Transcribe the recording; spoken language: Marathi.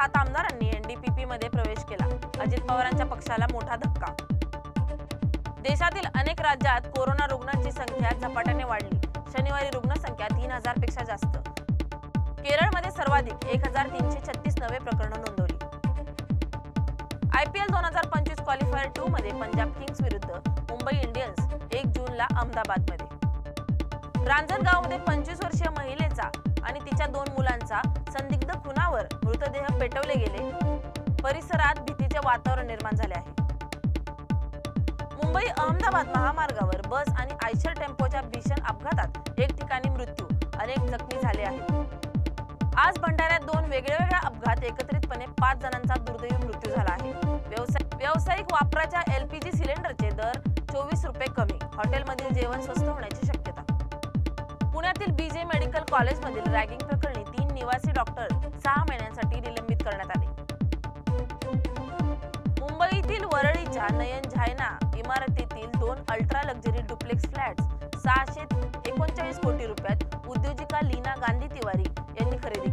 सात आमदारांनी एनडीपीपी मध्ये प्रवेश केला. अजित पवारांच्या पक्षाला मोठा धक्का. देशातील अनेक राज्यात कोरोना रुग्णांची संख्या झपाट्याने वाढली. शनिवारी रुग्णसंख्या तीन हजारपेक्षा जास्त. केरळमध्ये सर्वाधिक एक हजार तीनशे छत्तीस नवे प्रकरण नोंदवली. आयपीएल दोन हजार पंचवीस क्वालिफायर टू मध्ये पंजाब किंग्स विरुद्ध मुंबई इंडियन्स एक जूनला अहमदाबादमध्ये. रांजणगावमध्ये पंचवीस वर्षीय महिलेचा मृतदेह पेटवले गेले. परिसरात भीतीचे वातावरण निर्माण झाले आहे. मुंबई अहमदाबाद महामार्गावर बस आणि आयशर टेम्पोच्या भीषण अपघातात एक ठिकाणी मृत्यू अनेक जखमी झाले आहेत. आज भंडाऱ्यात दोन वेगळ्या अपघात एकत्रितपणे पाच जणांचा दुर्दैवी मृत्यू झाला आहे. व्यावसायिक वापराच्या एलपीजी सिलेंडरचे दर चोवीस रुपये कमी हॉटेलमधील जेवण स्वस्त होण्याची शक्यता. पुण्यातील बीजे मेडिकल कॉलेजमधील रॅगिंग प्रकरणी तीन निवासी डॉक्टर यांच्या नयन झायना इमारतीतील दोन अल्ट्रा लक्झरी डुप्लेक्स फ्लॅट सहाशे एकोणचाळीस कोटी रुपयात उद्योजिका लीना गांधी तिवारी यांनी खरेदी